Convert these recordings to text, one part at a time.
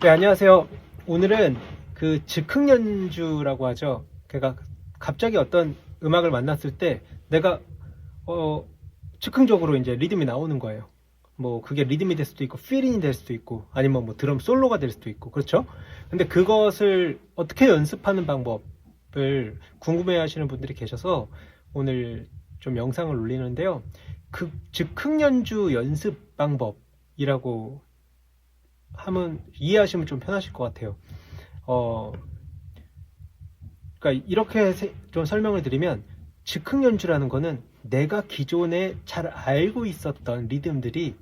네, 안녕하세요. 오늘은 그 즉흥 연주라고 하죠. 그러니까 갑자기 어떤 음악을 만났을 때 내가 어 즉흥적으로 이제 리듬이 나오는 거예요. 뭐 그게 리듬이 될 수도 있고 필링이 될 수도 있고 아니면 뭐 드럼 솔로가 될 수도 있고 그렇죠? 근데 그것을 어떻게 연습하는 방법을 궁금해 하시는 분들이 계셔서 오늘 좀 영상을 올리는데요. 그 즉흥 연주 연습 방법이라고 하면 이해하시면 좀 편하실 것 같아요. 어, 그러니까 이렇게 세- 좀 설명을 드리면 즉흥 연주라는 거는 내가 기존에 잘 알고 있었던 리듬들이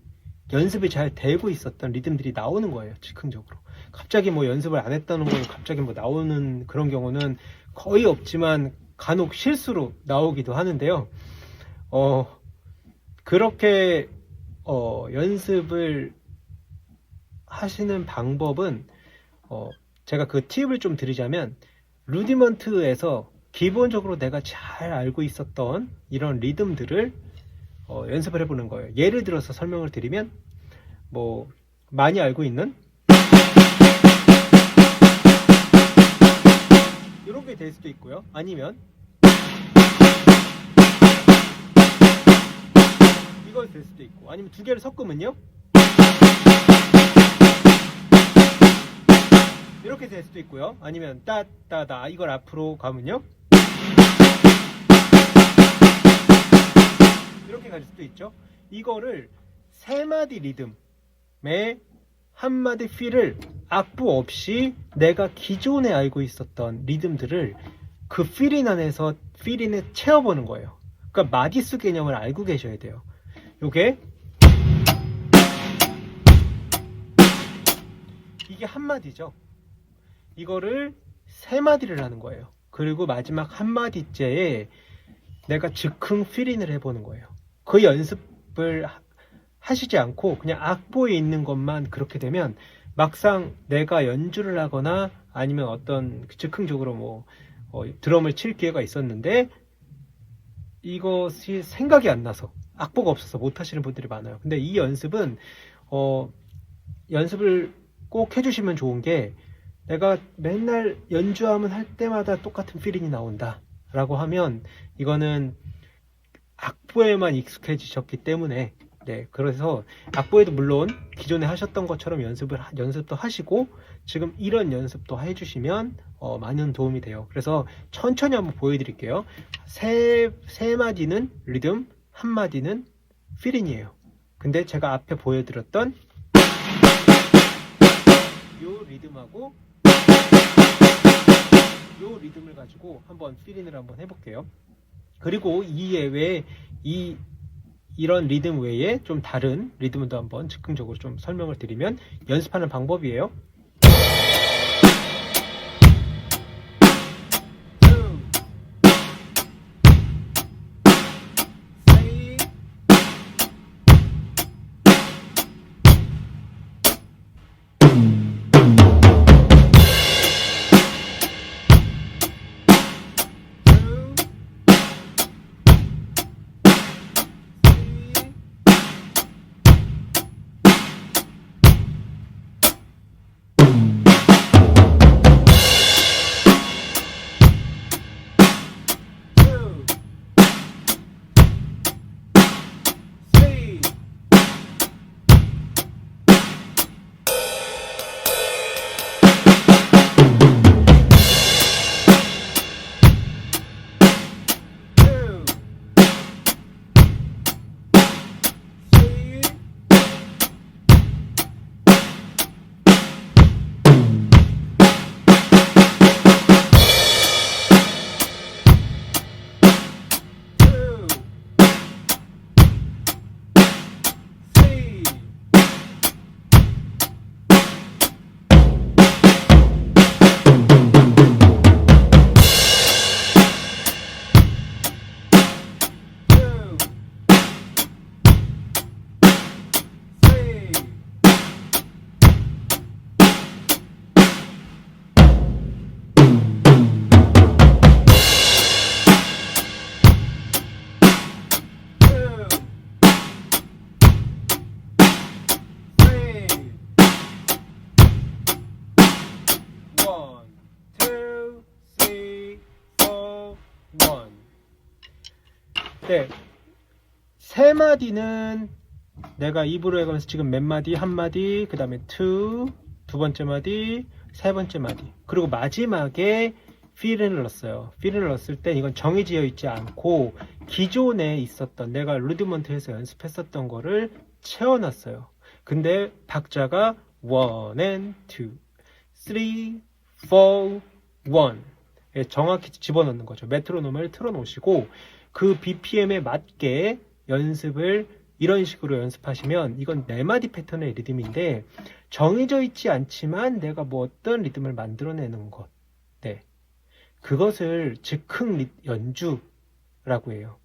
연습이 잘 되고 있었던 리듬들이 나오는 거예요. 즉흥적으로. 갑자기 뭐 연습을 안 했다는 거 갑자기 뭐 나오는 그런 경우는 거의 없지만 간혹 실수로 나오기도 하는데요. 어, 그렇게 어, 연습을 하시는 방법은 어, 제가 그 팁을 좀 드리자면 루디먼트에서 기본적으로 내가 잘 알고 있었던 이런 리듬들을 어, 연습을 해보는 거예요. 예를 들어서 설명을 드리면 뭐 많이 알고 있는 이런 게 될 수도 있고요. 아니면 이걸 될 수도 있고 아니면 두 개를 섞으면요. 이렇게 될 수도 있고요. 아니면 따따다 이걸 앞으로 가면요. 이렇게 갈 수도 있죠. 이거를 세 마디 리듬에 한 마디 필을 악보 없이 내가 기존에 알고 있었던 리듬들을 그 필인 안에서 필인에 채워보는 거예요. 그러니까 마디수 개념을 알고 계셔야 돼요. 요게 이게 한 마디죠. 이거를 세 마디를 하는 거예요. 그리고 마지막 한 마디째에 내가 즉흥 필인을 해보는 거예요. 그 연습을 하- 하시지 않고 그냥 악보에 있는 것만 그렇게 되면 막상 내가 연주를 하거나 아니면 어떤 즉흥적으로 뭐 어, 드럼을 칠 기회가 있었는데 이것이 생각이 안 나서 악보가 없어서 못 하시는 분들이 많아요. 근데 이 연습은 어, 연습을 꼭 해주시면 좋은 게 내가 맨날 연주하면 할 때마다 똑같은 필링이 나온다. 라고 하면 이거는 악보에만 익숙해지셨기 때문에 네 그래서 악보에도 물론 기존에 하셨던 것처럼 연습을 하- 연습도 하시고 지금 이런 연습도 해주시면 어, 많은 도움이 돼요. 그래서 천천히 한번 보여드릴게요. 세, 세 마디는 리듬 한 마디는 필인이에요. 근데 제가 앞에 보여드렸던 요 리듬하고 요 리듬을 가지고 한번 필인을 한번 해볼게요. 그리고 이 예외에 이 이런 리듬 외에 좀 다른 리듬도 한번 즉흥적으로 좀 설명을 드리면 연습하는 방법이에요. 네. 세 마디는 내가 입으로 해가면서 지금 몇 마디, 한 마디, 그 다음에 two, 두 번째 마디, 세 번째 마디. 그리고 마지막에 feel을 넣었어요. feel을 넣었을 때 이건 정해지어 있지 않고 기존에 있었던 내가 루디먼트에서 연습했었던 거를 채워놨어요. 근데 박자가 one and two, three, four, one. 예, 정확히 집어넣는 거죠. 메트로놈을 틀어놓으시고 그 BPM에 맞게 연습을 이런 식으로 연습하시면 이건 네 마디 패턴의 리듬인데 정해져 있지 않지만 내가 뭐 어떤 리듬을 만들어내는 것. 네. 그것을 즉흥 리- 연주라고 해요.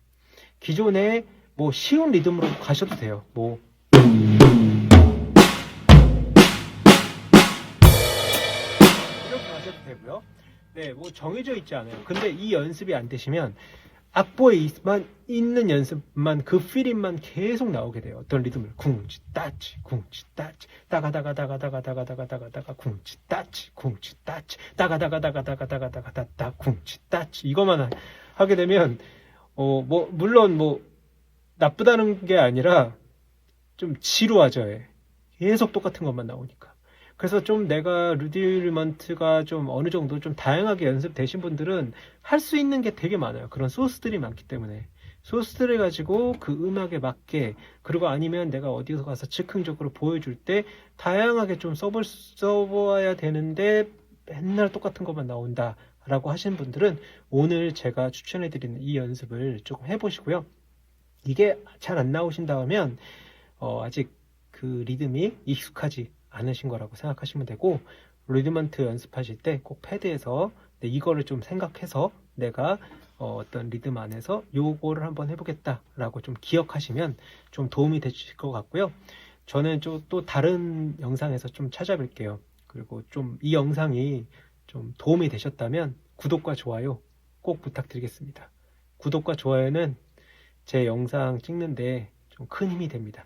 기존에 뭐 쉬운 리듬으로 가셔도 돼요. 뭐 이렇게 가셔도 되고요. 네, 뭐 정해져 있지 않아요. 근데 이 연습이 안 되시면 악보에 있만 있는 연습만 그 필임만 계속 나오게 돼요. 어떤 리듬을 쿵치 따치 쿵치 따치 따가다가 다가다가 다가다가 다가다가 쿵치 따치 쿵치 따치 따가다가 다가다가 다가다가 다다 쿵치 따치 이거만 하- 하게 되면 어 뭐 물론 뭐 나쁘다는 게 아니라 좀 지루하죠. 예. 계속 똑같은 것만 나오니까. 그래서 좀 내가 루디먼트가 좀 어느 정도 좀 다양하게 연습되신 분들은 할 수 있는 게 되게 많아요. 그런 소스들이 많기 때문에. 소스들을 가지고 그 음악에 맞게, 그리고 아니면 내가 어디서 가서 즉흥적으로 보여줄 때 다양하게 좀 써볼, 써보아야 되는데 맨날 똑같은 것만 나온다. 라고 하시는 분들은 오늘 제가 추천해 드리는 이 연습을 조금 해보시고요. 이게 잘 안 나오신다 하면, 어, 아직 그 리듬이 익숙하지 않으신 거라고 생각하시면 되고 리드먼트 연습하실 때 꼭 패드에서 네, 이거를 좀 생각해서 내가 어, 떤 리듬 안에서 요거를 한번 해보겠다라고 좀 기억하시면 좀 도움이 되실 것 같고요. 저는 좀또 다른 영상에서 좀 찾아뵐게요. 그리고 좀 이 영상이 좀 도움이 되셨다면 구독과 좋아요 꼭 부탁드리겠습니다. 구독과 좋아요는 제 영상 찍는데 좀 큰 힘이 됩니다.